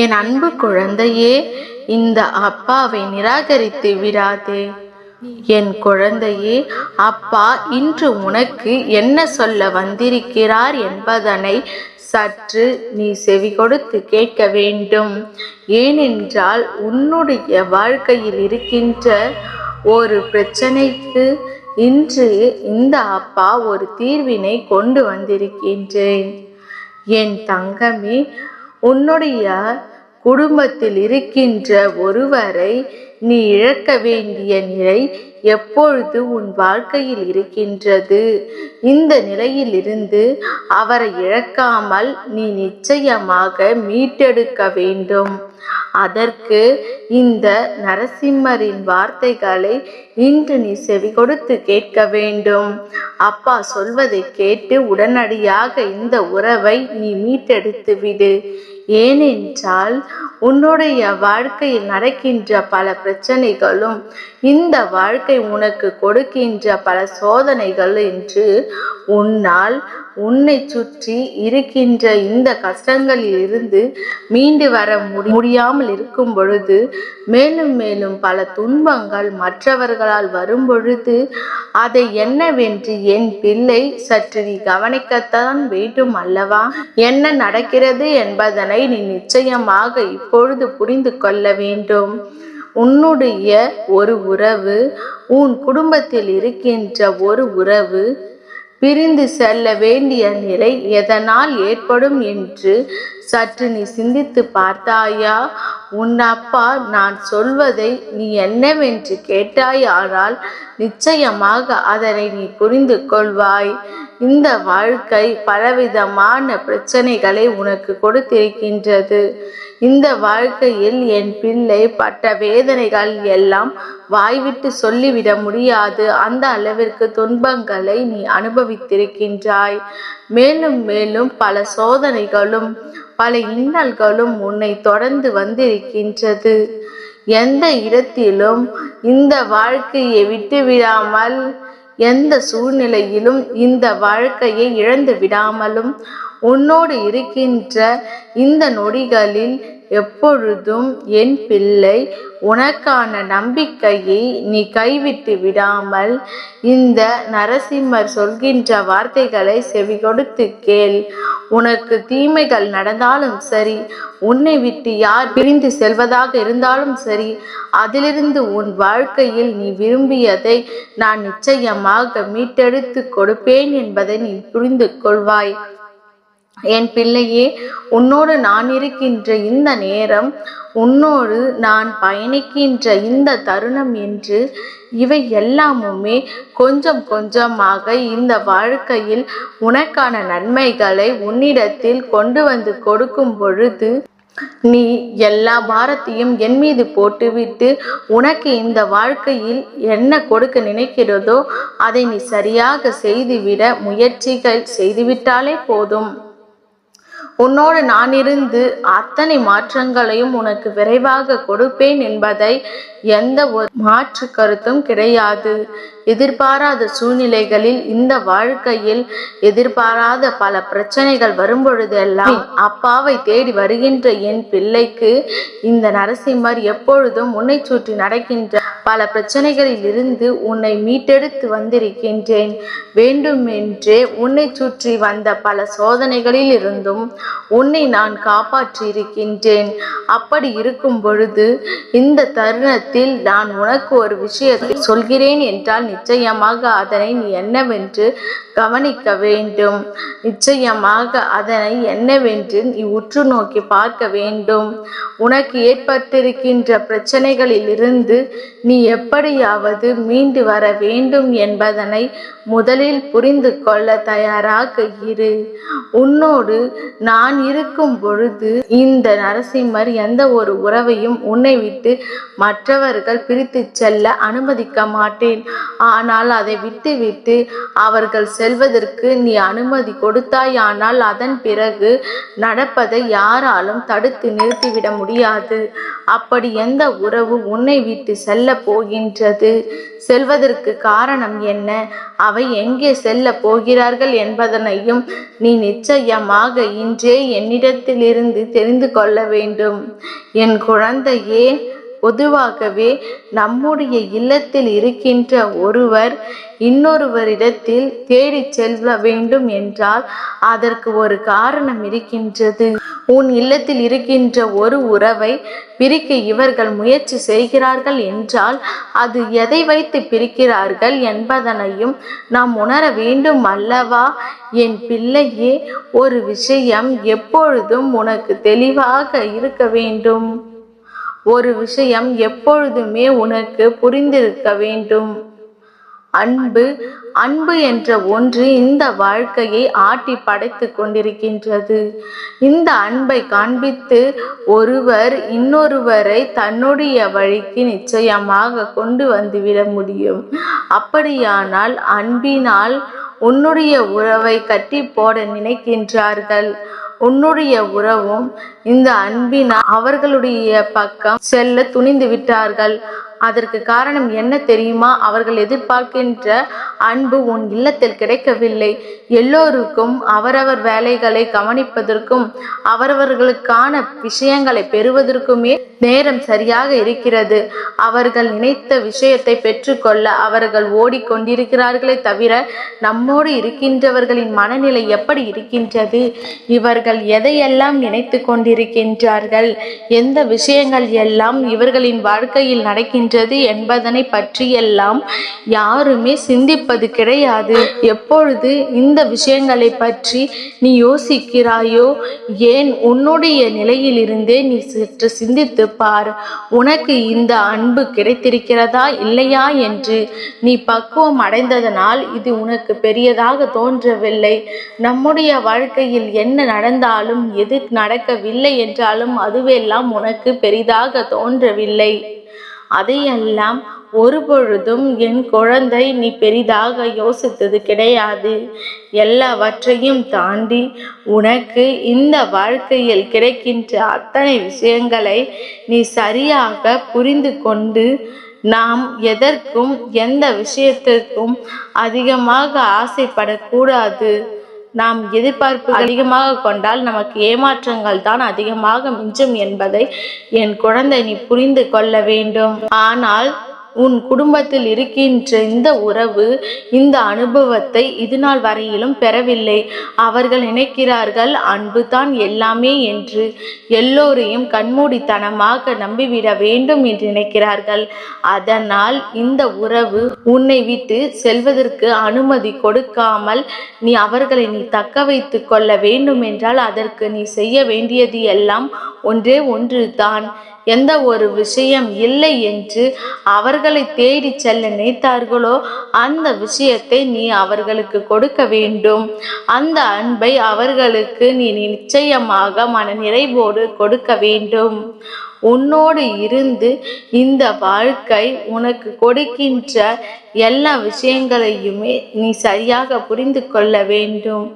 என் அன்பு குழந்தையே இந்த அப்பாவை நிராகரித்து விடாதே. என் குழந்தையே அப்பா இன்று உனக்கு என்ன சொல்ல வந்திருக்கிறார் என்பதனை சற்று நீ செவி கொடுத்து கேட்க வேண்டும். ஏனென்றால் உன்னுடைய வாழ்க்கையில் இருக்கின்ற ஒரு பிரச்சனைக்கு இன்று இந்த அப்பா ஒரு தீர்வினை கொண்டு வந்திருக்கின்றேன். என் தங்கமே உன்னுடைய குடும்பத்தில் இருக்கின்ற ஒருவரை நீ இழக்க வேண்டிய நிலை எப்பொழுது உன் வாழ்க்கையில் இருக்கின்றது? இந்த நிலையிலிருந்து அவரை இழக்காமல் நீ நிச்சயமாக மீட்டெடுக்க வேண்டும். அதற்கு இந்த நரசிம்மரின் வார்த்தைகளை இன்று நீ செவி கொடுத்து கேட்க வேண்டும். அப்பா சொல்வதை கேட்டு உடனடியாக இந்த உறவை நீ மீட்டெடுத்து விடு ஏனென்றால் உன்னுடைய வாழ்க்கையில் நடக்கின்ற பல பிரச்சனைகளும் இந்த வாழ்க்கை உனக்கு கொடுக்கின்ற பல சோதனைகள் என்று உன்னால் உன்னை சுற்றி இருக்கின்ற இந்த கஷ்டங்களில் இருந்து மீண்டு வர முடியாமல் இருக்கும் பொழுது மேலும் மேலும் பல துன்பங்கள் மற்றவர்களால் வரும் பொழுது அதை என்னவென்று என் பிள்ளை சற்று நீ கவனிக்கத்தான் வேண்டும் அல்லவா? என்ன நடக்கிறது என்பதனை நீ நிச்சயமாக இப்பொழுது புரிந்து கொள்ள வேண்டும். உன்னுடைய ஒரு உறவு உன் குடும்பத்தில் இருக்கின்ற ஒரு உறவு பிரிந்து செல்ல வேண்டிய நிலை எதனால் ஏற்படும் என்று சற்று நீ சிந்தித்து பார்த்தாயா? உன் அப்பா நான் சொல்வதை நீ என்னவென்று கேட்டாயானால் நிச்சயமாக அதனை நீ புரிந்து கொள்வாய். இந்த வாழ்க்கை பலவிதமான பிரச்சனைகளை உனக்கு கொடுத்திருக்கின்றது. இந்த வாழ்க்கையில் என் பிள்ளை பட்ட வேதனைகள் எல்லாம் வாய்விட்டு சொல்லிவிட முடியாது. அந்த அளவிற்கு துன்பங்களை நீ அனுபவித்திருக்கின்றாய். மேலும் மேலும் பல சோதனைகளும் பல இன்னல்களும் உன்னை தொடர்ந்து வந்திருக்கின்றது. எந்த இடத்திலும் இந்த வாழ்க்கையை விட்டு விடாமல் எந்த சூழ்நிலையிலும் இந்த வாழ்க்கையை இழந்து விடாமலும் உன்னோடு இருக்கின்ற இந்த நொடிகளில் எப்பொழுதும் என் பிள்ளை உனக்கான நம்பிக்கையை நீ கைவிட்டு விடாமல் இந்த நரசிம்மர் சொல்கின்ற வார்த்தைகளை செவி கொடுத்து கேள். உனக்கு தீமைகள் நடந்தாலும் சரி உன்னை விட்டு யார் பிரிந்து செல்வதாக இருந்தாலும் சரி அதிலிருந்து உன் வாழ்க்கையில் நீ விரும்பியதை நான் நிச்சயமாக மீட்டெடுத்து கொடுப்பேன் என்பதை நீ புரிந்து கொள்வாய். என் பிள்ளையே உன்னோடு நான் இருக்கின்ற இந்த நேரம் உன்னோடு நான் பயணிக்கின்ற இந்த தருணம் என்று இவை எல்லாமுமே கொஞ்சம் கொஞ்சமாக இந்த வாழ்க்கையில் உனக்கான நன்மைகளை உன்னிடத்தில் கொண்டு வந்து கொடுக்கும் பொழுது நீ எல்லா பாரத்தையும் என் மீது போட்டுவிட்டு உனக்கு இந்த வாழ்க்கையில் என்ன கொடுக்க நினைக்கிறதோ அதை நீ சரியாக செய்துவிட முயற்சிகள் செய்துவிட்டாலே போதும். உன்னோடு நான் இருந்து அத்தனை மாற்றங்களையும் உனக்கு விரைவாக கொடுப்பேன் என்பதை எந்த ஒரு மாற்று கருத்தும் கிடையாது. எதிர்பாராத சூழ்நிலைகளில் இந்த வாழ்க்கையில் எதிர்பாராத பல பிரச்சனைகள் வரும்பொழுதெல்லாம் அப்பாவை தேடி வருகின்ற என் பிள்ளைக்கு இந்த நரசிம்மர் எப்பொழுதும் உன்னை சுற்றி நடக்கின்ற பல பிரச்சனைகளில் இருந்து உன்னை மீட்டெடுத்து வந்திருக்கின்றேன். வேண்டுமென்றே உன்னை சுற்றி வந்த பல சோதனைகளில் இருந்தும் உன்னை நான் காப்பாற்றி இருக்கின்றேன் அப்படி இருக்கும் பொழுது இந்த தருணத்தில் நான் உனக்கு ஒரு விஷயத்தை சொல்கிறேன் என்றால் நிச்சயமாக அதனை என்னவென்று கவனிக்க வேண்டும். நிச்சயமாக அதனை என்னவென்று நீ உற்று நோக்கி பார்க்க வேண்டும். உனக்கு ஏற்பட்டிருக்கின்ற பிரச்சனைகளில் இருந்து நீ எப்படியாவது மீண்டு வர வேண்டும் என்பதனை முதலில் புரிந்து கொள்ள தயாராக இரு. உன்னோடு நான் இருக்கும் பொழுது இந்த நரசிம்மர் எந்த ஒரு உறவையும் உன்னை விட்டு மற்றவர்கள் பிரித்து செல்ல அனுமதிக்க மாட்டேன். ஆனால் அதை விட்டுவிட்டு அவர்கள் செல்வதற்கு நீ அனுமதி கொடுத்தாயானால் அதன் பிறகு நடப்பதை யாராலும் தடுத்து நிறுத்திவிட முடியாது. அப்படி எந்த உறவு உன்னை விட்டு செல்ல போகின்றது? செல்வதற்கு காரணம் என்ன? அவை எங்கே செல்ல போகிறார்கள் என்பதனையும் நீ நிச்சயமாக இன்றே என்னிடத்திலிருந்து தெரிந்து கொள்ள வேண்டும். என் குழந்தையே பொதுவாகவே நம்முடைய இல்லத்தில் இருக்கின்ற ஒருவர் இன்னொருவரிடத்தில் தேடிச் செல்ல வேண்டும் என்றால் அதற்கு ஒரு காரணம் இருக்கின்றது. உன் இல்லத்தில் இருக்கின்ற ஒரு உறவை பிரிக்க இவர்கள் முயற்சி செய்கிறார்கள் என்றால் அது எதை வைத்து பிரிக்கிறார்கள் என்பதனையும் நாம் உணர வேண்டும் அல்லவா? என் பிள்ளையே ஒரு விஷயம் எப்பொழுதும் உனக்கு தெளிவாக இருக்க வேண்டும். ஒரு விஷயம் எப்பொழுதுமே உனக்கு புரிந்திருக்க வேண்டும். அன்பு அன்பு என்ற ஒன்று இந்த வாழ்க்கையை ஆட்டி படைத்து கொண்டிருக்கின்றது. இந்த அன்பை காண்பித்து ஒருவர் இன்னொருவரை தன்னுடைய வழிக்கு நிச்சயமாக கொண்டு வந்துவிட முடியும். அப்படியானால் அன்பினால் உன்னுடைய உறவை கட்டி போட நினைக்கின்றார்கள். உன்னுடைய உறவும் இந்த அன்பினால் அவர்களுடைய பக்கம் செல்ல துணிந்து விட்டார்கள். அதற்கு காரணம் என்ன தெரியுமா? அவர்கள் எதிர்பார்க்கின்ற அன்பு உன் இல்லத்தில் கிடைக்கவில்லை. எல்லோருக்கும் அவரவர் வேலைகளை கவனிப்பதற்கும் அவரவர்களுக்கான விஷயங்களை பெறுவதற்குமே நேரம் சரியாக இருக்கிறது. அவர்கள் நினைத்த விஷயத்தை பெற்றுக்கொள்ள அவர்கள் ஓடிக்கொண்டிருக்கிறார்களே தவிர நம்மோடு இருக்கின்றவர்களின் மனநிலை எப்படி இருக்கின்றது? இவர்கள் எதையெல்லாம் நினைத்து கொண்டிருக்கின்றார்கள்? எந்த விஷயங்கள் எல்லாம் இவர்களின் வாழ்க்கையில் நின்றது என்பதனை பற்றியெல்லாம் யாருமே சிந்திப்பது கிடையாது. எப்பொழுது இந்த விஷயங்களை பற்றி நீ யோசிக்கிறாயோ ஏன் உன்னுடைய நிலையிலிருந்தே நீ சற்று சிந்தித்து பார். உனக்கு இந்த அன்பு கிடைத்திருக்கிறதா இல்லையா என்று நீ பக்குவம் அடைந்ததனால் இது உனக்கு பெரியதாக தோன்றவில்லை. நம்முடைய வாழ்க்கையில் என்ன நடந்தாலும் எது நடக்கவில்லை என்றாலும் அதுவெல்லாம் உனக்கு பெரிதாக தோன்றவில்லை. அதையெல்லாம் ஒருபொழுதும் என் குழந்தை நீ பெரிதாக யோசித்தது கிடையாது. எல்லாவற்றையும் தாண்டி உனக்கு இந்த வாழ்க்கையில் கிடைக்கின்ற அத்தனை விஷயங்களை நீ சரியாக புரிந்து கொண்டு நாம் எதற்கும் எந்த விஷயத்திற்கும் அதிகமாக ஆசைப்படக்கூடாது. நாம் எதிர்பார்ப்பு அதிகமாக கொண்டால் நமக்கு ஏமாற்றங்கள் தான் அதிகமாக மிஞ்சும் என்பதை என் குழந்தை நீ புரிந்து கொள்ள வேண்டும். ஆனால் உன் குடும்பத்தில் இருக்கின்ற இந்த உறவு இந்த அனுபவத்தை இது நாள் வரையிலும் பெறவில்லை. அவர்கள் நினைக்கிறார்கள் அன்பு தான் எல்லாமே என்று. எல்லோரையும் கண்மூடித்தனமாக நம்பிவிட வேண்டும் என்று நினைக்கிறார்கள். அதனால் இந்த உறவு உன்னை விட்டு செல்வதற்கு அனுமதி கொடுக்காமல் நீ அவர்களை நீ தக்க வைத்து கொள்ள வேண்டும் என்றால் அதற்கு நீ செய்ய வேண்டியது எல்லாம் ஒன்றே ஒன்று தான் எந்த ஒரு விஷயம் இல்லை என்று அவர்களை தேடி செல்ல நினைத்தார்களோ அந்த விஷயத்தை நீ அவர்களுக்கு கொடுக்க வேண்டும். அந்த அன்பை அவர்களுக்கு நீ நிச்சயமாக மன நிறைவோடு கொடுக்க வேண்டும். உன்னோடு இருந்து இந்த வாழ்க்கை உனக்கு கொடுக்கின்ற எல்லா விஷயங்களையுமே நீ சரியாக புரிந்து கொள்ள வேண்டும்.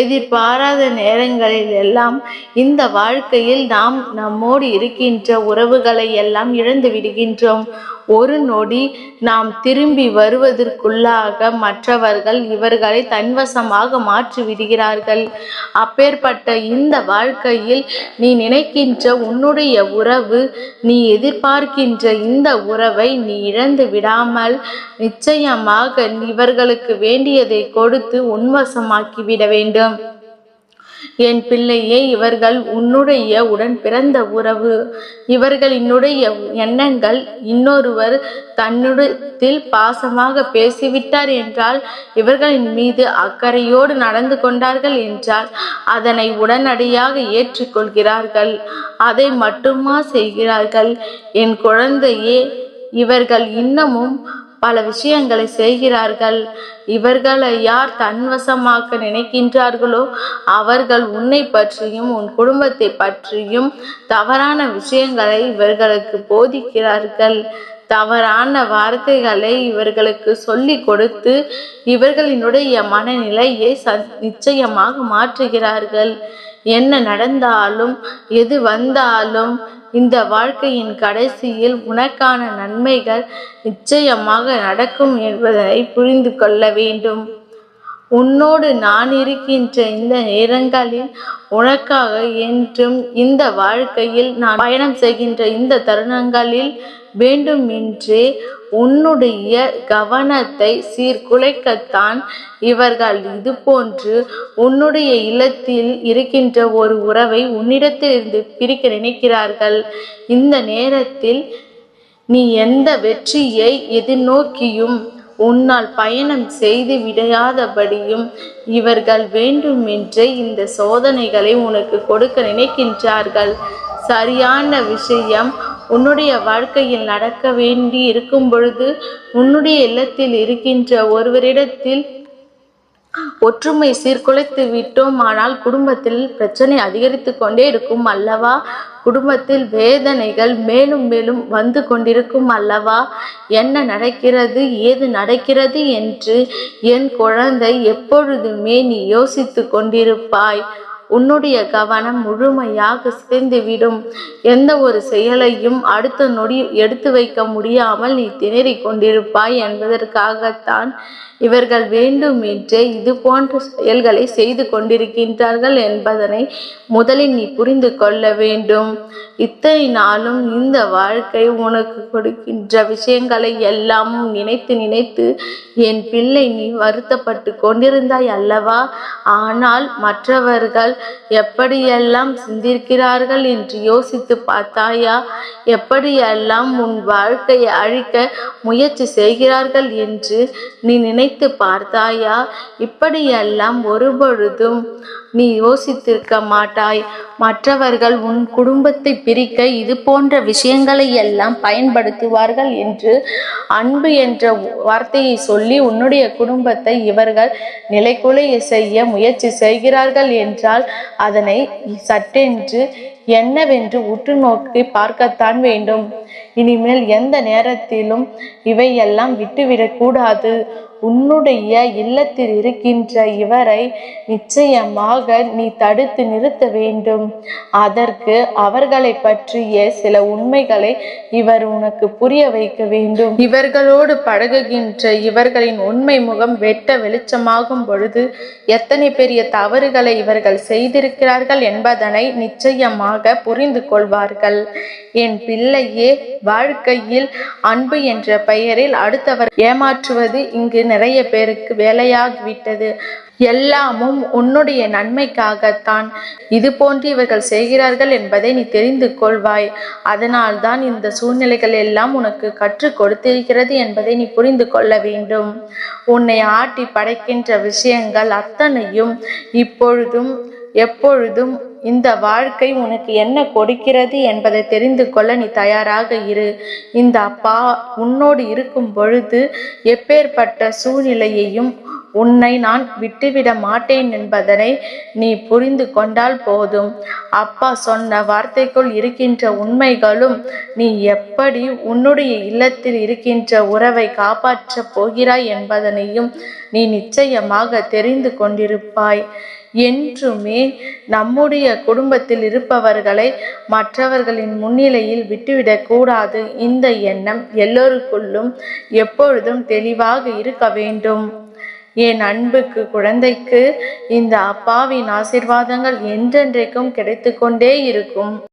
எதிர்பாராத நேரங்களில் எல்லாம் இந்த வாழ்க்கையில் நாம் நம்மோடு இருக்கின்ற உறவுகளை எல்லாம் இழந்து விடுகின்றோம். ஒரு நொடி நாம் திரும்பி வருவதற்குள்ளாக மற்றவர்கள் இவர்களை தன்வசமாக மாற்றி விடுகிறார்கள் அப்பேற்பட்ட இந்த வாழ்க்கையில் நீ நினைக்கின்ற உன்னுடைய உறவு நீ எதிர்பார்க்கின்ற இந்த உறவை நீ இழந்து விடாமல் நிச்சயமாக இவர்களுக்கு வேண்டியதை கொடுத்து உன்வசமாக்கி விட வேண்டும். என் பிள்ளையே இவர்கள் உன்னுடைய உடன் பிறந்த உறவு. இவர்கள் என்னுடைய எண்ணங்கள் இன்னொருவர் தன்னிடத்தில் பாசமாக பேசிவிட்டார் என்றால் இவர்களின் மீது அக்கறையோடு நடந்து கொண்டார்கள் என்றால் அதனை உடனடியாக ஏற்றுக்கொள்கிறார்கள். அதை மட்டுமா செய்கிறார்கள்? என் குழந்தையே இவர்கள் இன்னமும் பல விஷயங்களை செய்கிறார்கள். இவர்களை யார் தன்வசமாக்க நினைக்கின்றார்களோ அவர்கள் உன்னை பற்றியும் உன் குடும்பத்தை பற்றியும் தவறான விஷயங்களை இவர்களுக்கு போதிக்கிறார்கள். தவறான வார்த்தைகளை இவர்களுக்கு சொல்லிக் கொடுத்து இவர்களினுடைய மனநிலையை ச- நிச்சயமாக மாற்றுகிறார்கள். என்ன நடந்தாலும் எது வந்தாலும் இந்த வாழ்க்கையின் கடைசியில் உனக்கான நன்மைகள் நிச்சயமாக நடக்கும் என்பதை புரிந்து கொள்ள வேண்டும். உன்னோடு நான் இருக்கின்ற இந்த நேரங்களில் உனக்காக என்றும் இந்த வாழ்க்கையில் நான் பயணம் செய்கின்ற இந்த தருணங்களில் வேண்டுமென்றே உன்னுடைய கவனத்தை சீர்குலைக்கத்தான் இவர்கள் இது போன்று உன்னுடைய இல்லத்தில் இருக்கின்ற ஒரு உறவை உன்னிடத்திலிருந்து பிரிக்க நினைக்கிறார்கள். இந்த நேரத்தில் நீ எந்த வெற்றியை எதிர்நோக்கியும் உன்னால் பயணம் செய்து விடையாதபடியும் இவர்கள் வேண்டுமென்றே இந்த சோதனைகளை உனக்கு கொடுக்க நினைக்கின்றார்கள். சரியான விஷயம். உன்னுடைய வாழ்க்கையில் நடக்க வேண்டி இருக்கும் பொழுது உன்னுடைய இல்லத்தில் இருக்கின்ற ஒருவரிடத்தில் ஒற்றுமை சீர்குலைத்து விட்டோம். ஆனால் குடும்பத்தில் பிரச்சனை அதிகரித்து கொண்டே இருக்கும் அல்லவா? குடும்பத்தில் வேதனைகள் மேலும் மேலும் வந்து கொண்டிருக்கும் அல்லவா? என்ன நடக்கிறது? ஏது நடக்கிறது என்று என் குழந்தை எப்பொழுதுமே நீ யோசித்து கொண்டிருப்பாய். உன்னுடைய கவனம் முழுமையாக சிதைந்துவிடும். எந்த ஒரு செயலையும் அடுத்த நொடி எடுத்து வைக்க முடியாமல் நீ திணறிக் கொண்டிருப்பாய் என்பதற்காகத்தான் இவர்கள் வேண்டுமென்றே இது போன்ற செயல்களை செய்து கொண்டிருக்கின்றார்கள் என்பதனை முதலில் நீ புரிந்து கொள்ள வேண்டும். இத்தனை நாளும் இந்த வாழ்க்கை உனக்கு கொடுக்கின்ற விஷயங்களை எல்லாம் நினைத்து நினைத்து என் பிள்ளை நீ வருத்தப்பட்டு கொண்டிருந்தாய் அல்லவா? ஆனால் மற்றவர்கள் எப்படியெல்லாம் சிந்திருக்கிறார்கள் என்று யோசித்து பார்த்தாயா? எப்படியெல்லாம் உன் வாழ்க்கையை அழிக்க முயற்சி செய்கிறார்கள் என்று நீ நினை நினைத்து பார்த்தாயா? இப்படியெல்லாம் ஒருபொழுதும் நீ யோசித்திருக்க மாட்டாய். மற்றவர்கள் உன் குடும்பத்தை பிரிக்க இது போன்ற விஷயங்களை எல்லாம் பயன்படுத்துவார்கள் என்று அன்பு என்ற வார்த்தையை சொல்லி உன்னுடைய குடும்பத்தை இவர்கள் நிலைக்குலைய செய்ய முயற்சி செய்கிறார்கள் என்றால் அதனை சட்டென்று என்னவென்று உற்று நோக்கி பார்க்கத்தான் வேண்டும். இனிமேல் எந்த நேரத்திலும் இவையெல்லாம் விட்டுவிடக்கூடாது உன்னுடைய இல்லத்தில் இருக்கின்ற இவரை நிச்சயமாக நீ தடுத்து நிறுத்த வேண்டும். அதற்கு அவர்களை பற்றிய சில உண்மைகளை இவர் உனக்கு புரிய வைக்க வேண்டும். இவர்களோடு பழகுகின்ற இவர்களின் உண்மை முகம் வெட்ட வெளிச்சமாகும் பொழுது எத்தனை பெரிய தவறுகளை இவர்கள் செய்திருக்கிறார்கள் என்பதனை நிச்சயமாக புரிந்து கொள்வார்கள். என் பிள்ளையே வாழ்க்கையில் அன்பு என்ற பெயரில் அடுத்தவர் ஏமாற்றுவது இங்கு நிறைய பேருக்கு வேலையாகிவிட்டது. எல்லாமும் உன்னுடைய நன்மைக்காகத்தான். இது போன்று இவர்கள் செய்கிறார்கள் என்பதை நீ தெரிந்து கொள்வாய். அதனால்தான் இந்த சூழ்நிலைகள் எல்லாம் உனக்கு கற்றுக் கொடுத்திருக்கிறது என்பதை நீ புரிந்து கொள்ள வேண்டும். உன்னை ஆட்டி படைக்கின்ற விஷயங்கள் அத்தனையும் இப்பொழுதும் எப்பொழுதும் இந்த வாழ்க்கை உனக்கு என்ன கொடுக்கிறது என்பதை தெரிந்து கொள்ள நீ தயாராக இரு. இந்த அப்பா உன்னோடு இருக்கும் பொழுது எப்பேற்பட்ட சூழ்நிலையையும் உன்னை நான் விட்டுவிட மாட்டேன் என்பதனை நீ புரிந்து கொண்டால் போதும். அப்பா சொன்ன வார்த்தைக்குள் இருக்கின்ற உண்மைகளும் நீ எப்படி உன்னுடைய இல்லத்தில் இருக்கின்ற உறவை காப்பாற்றப் போகிறாய் என்பதனையும் நீ நிச்சயமாக தெரிந்து கொண்டிருப்பாய். என்றுமே நம்முடைய குடும்பத்தில் இருப்பவர்களை மற்றவர்களின் முன்னிலையில் விட்டுவிடக் கூடாது. இந்த எண்ணம் எல்லோருக்குள்ளும் எப்பொழுதும் தெளிவாக இருக்க வேண்டும். என் அன்புக்கு குழந்தைக்கு இந்த அப்பாவின் ஆசிர்வாதங்கள் என்றென்றைக்கும் கிடைத்து கொண்டே இருக்கும்.